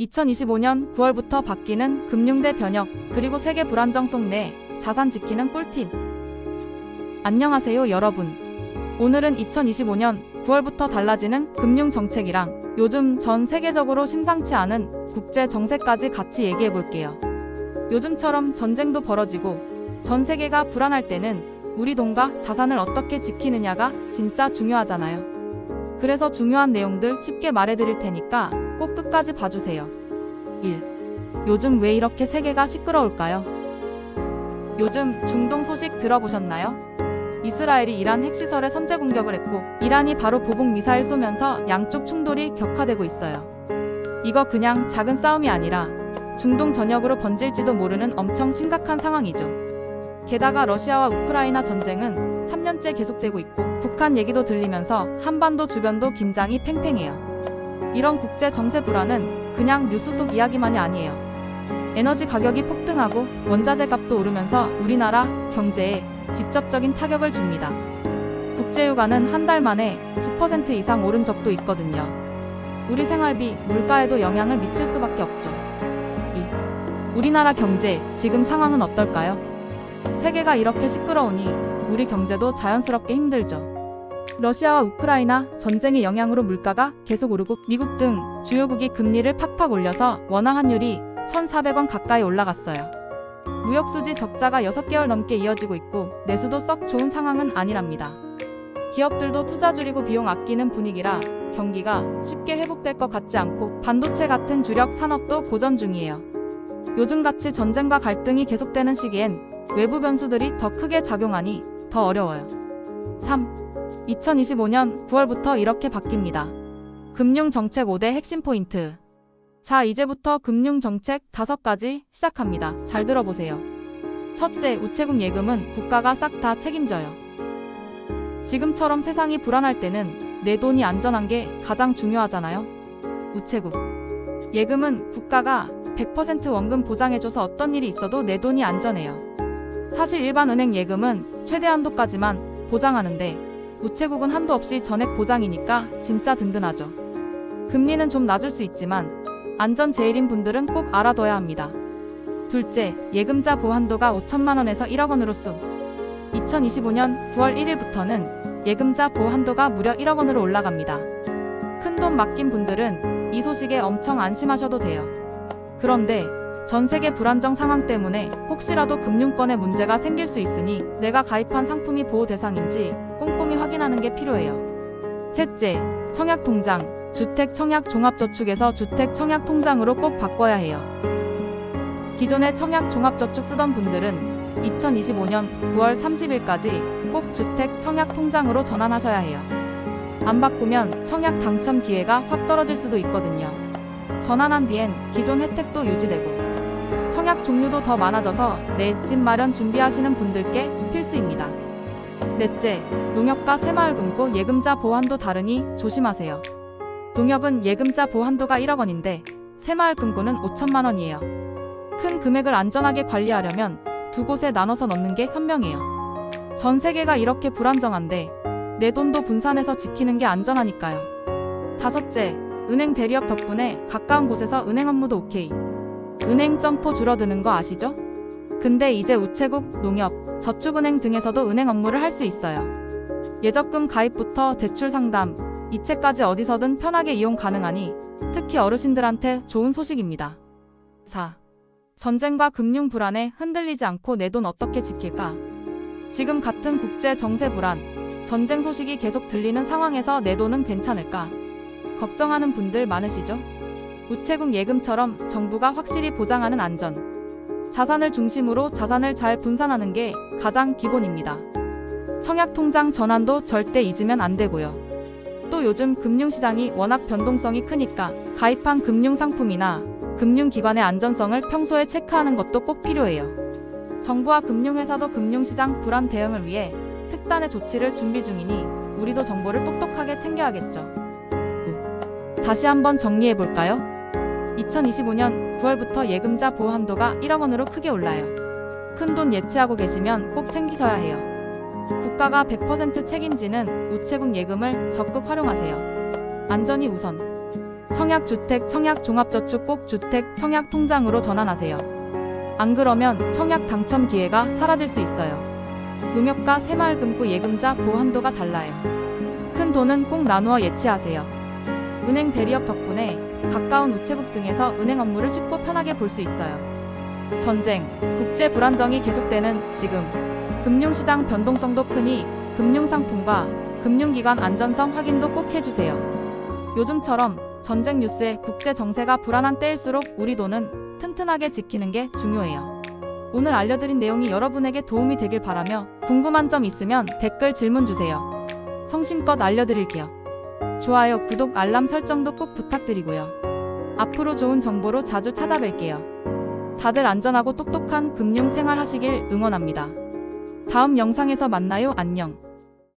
2025년 9월부터 바뀌는 금융대 변혁, 그리고 세계 불안정 속내 자산 지키는 꿀팁. 안녕하세요, 여러분. 오늘은 2025년 9월부터 달라지는 금융 정책이랑 요즘 전 세계적으로 심상치 않은 국제 정세까지 같이 얘기해 볼게요. 요즘처럼 전쟁도 벌어지고 전 세계가 불안할 때는 우리 돈과 자산을 어떻게 지키느냐가 진짜 중요하잖아요. 그래서 중요한 내용들 쉽게 말해 드릴 테니까 꼭 끝까지 봐주세요. 1. 요즘 왜 이렇게 세계가 시끄러울까요? 요즘 중동 소식 들어보셨나요? 이스라엘이 이란 핵시설에 선제 공격을 했고 이란이 바로 보복 미사일 쏘면서 양쪽 충돌이 격화되고 있어요. 이거 그냥 작은 싸움이 아니라 중동 전역으로 번질지도 모르는 엄청 심각한 상황이죠. 게다가 러시아와 우크라이나 전쟁은 3년째 계속되고 있고 북한 얘기도 들리면서 한반도 주변도 긴장이 팽팽해요. 이런 국제 정세 불안은 그냥 뉴스 속 이야기만이 아니에요. 에너지 가격이 폭등하고 원자재 값도 오르면서 우리나라 경제에 직접적인 타격을 줍니다. 국제유가는 한 달 만에 10% 이상 오른 적도 있거든요. 우리 생활비, 물가에도 영향을 미칠 수밖에 없죠. 2. 우리나라 경제, 지금 상황은 어떨까요? 세계가 이렇게 시끄러우니 우리 경제도 자연스럽게 힘들죠. 러시아와 우크라이나 전쟁의 영향으로 물가가 계속 오르고 미국 등 주요국이 금리를 팍팍 올려서 원화 환율이 1,400원 가까이 올라갔어요. 무역 수지 적자가 6개월 넘게 이어지고 있고 내수도 썩 좋은 상황은 아니랍니다. 기업들도 투자 줄이고 비용 아끼는 분위기라 경기가 쉽게 회복될 것 같지 않고 반도체 같은 주력 산업도 고전 중이에요. 요즘같이 전쟁과 갈등이 계속되는 시기엔 외부 변수들이 더 크게 작용하니 더 어려워요. 3. 2025년 9월부터 이렇게 바뀝니다. 금융정책 5대 핵심 포인트. 자, 이제부터 금융정책 5가지 시작합니다. 잘 들어보세요. 첫째, 우체국 예금은 국가가 싹 다 책임져요. 지금처럼 세상이 불안할 때는 내 돈이 안전한 게 가장 중요하잖아요. 우체국. 예금은 국가가 100% 원금 보장해줘서 어떤 일이 있어도 내 돈이 안전해요. 사실 일반 은행 예금은 최대 한도까지만 보장하는데 우체국은 한도 없이 전액 보장이니까 진짜 든든하죠. 금리는 좀 낮을 수 있지만 안전 제일인 분들은 꼭 알아둬야 합니다. 둘째, 예금자 보한도가 5천만 원에서 1억 원으로 쑥. 2025년 9월 1일부터는 예금자 보한도가 무려 1억 원으로 올라갑니다. 큰 돈 맡긴 분들은 이 소식에 엄청 안심하셔도 돼요. 그런데 전 세계 불안정 상황 때문에 혹시라도 금융권에 문제가 생길 수 있으니 내가 가입한 상품이 보호 대상인지 꼼꼼히 확인하는 게 필요해요. 셋째, 청약 통장. 주택 청약 종합저축에서 주택 청약 통장으로 꼭 바꿔야 해요. 기존에 청약 종합저축 쓰던 분들은 2025년 9월 30일까지 꼭 주택 청약 통장으로 전환하셔야 해요. 안 바꾸면 청약 당첨 기회가 확 떨어질 수도 있거든요. 전환한 뒤엔 기존 혜택도 유지되고 청약 종류도 더 많아져서 내 집 마련 준비하시는 분들께 필수입니다. 넷째, 농협과 새마을금고 예금자 보한도 다르니 조심하세요. 농협은 예금자 보한도가 1억 원인데 새마을금고는 5천만 원이에요. 큰 금액을 안전하게 관리하려면 두 곳에 나눠서 넣는 게 현명해요. 전 세계가 이렇게 불안정한데 내 돈도 분산해서 지키는 게 안전하니까요. 다섯째, 은행 대리업 덕분에 가까운 곳에서 은행 업무도 오케이. 은행 점포 줄어드는 거 아시죠? 근데 이제 우체국, 농협, 저축은행 등에서도 은행 업무를 할 수 있어요. 예적금 가입부터 대출 상담, 이체까지 어디서든 편하게 이용 가능하니 특히 어르신들한테 좋은 소식입니다. 4. 전쟁과 금융 불안에 흔들리지 않고 내 돈 어떻게 지킬까? 지금 같은 국제 정세 불안, 전쟁 소식이 계속 들리는 상황에서 내 돈은 괜찮을까? 걱정하는 분들 많으시죠? 우체국 예금처럼 정부가 확실히 보장하는 안전. 자산을 중심으로 자산을 잘 분산하는 게 가장 기본입니다. 청약 통장 전환도 절대 잊으면 안 되고요. 또 요즘 금융시장이 워낙 변동성이 크니까 가입한 금융상품이나 금융기관의 안전성을 평소에 체크하는 것도 꼭 필요해요. 정부와 금융회사도 금융시장 불안 대응을 위해 특단의 조치를 준비 중이니 우리도 정보를 똑똑하게 챙겨야겠죠. 다시 한번 정리해 볼까요? 2025년 9월부터 예금자 보호 한도가 1억 원으로 크게 올라요. 큰 돈 예치하고 계시면 꼭 챙기셔야 해요. 국가가 100% 책임지는 우체국 예금을 적극 활용하세요. 안전이 우선. 청약주택, 청약종합저축 꼭 주택, 청약통장으로 전환하세요. 안 그러면 청약 당첨 기회가 사라질 수 있어요. 농협과 새마을금고 예금자 보한도가 달라요. 큰 돈은 꼭 나누어 예치하세요. 은행 대리업 덕분에 가까운 우체국 등에서 은행 업무를 쉽고 편하게 볼 수 있어요. 전쟁, 국제 불안정이 계속되는 지금 금융시장 변동성도 크니 금융상품과 금융기관 안전성 확인도 꼭 해주세요. 요즘처럼 전쟁 뉴스에 국제 정세가 불안한 때일수록 우리 돈은 튼튼하게 지키는 게 중요해요. 오늘 알려드린 내용이 여러분에게 도움이 되길 바라며 궁금한 점 있으면 댓글 질문 주세요. 성심껏 알려드릴게요. 좋아요, 구독, 알람 설정도 꼭 부탁드리고요. 앞으로 좋은 정보로 자주 찾아뵐게요. 다들 안전하고 똑똑한 금융 생활 하시길 응원합니다. 다음 영상에서 만나요. 안녕.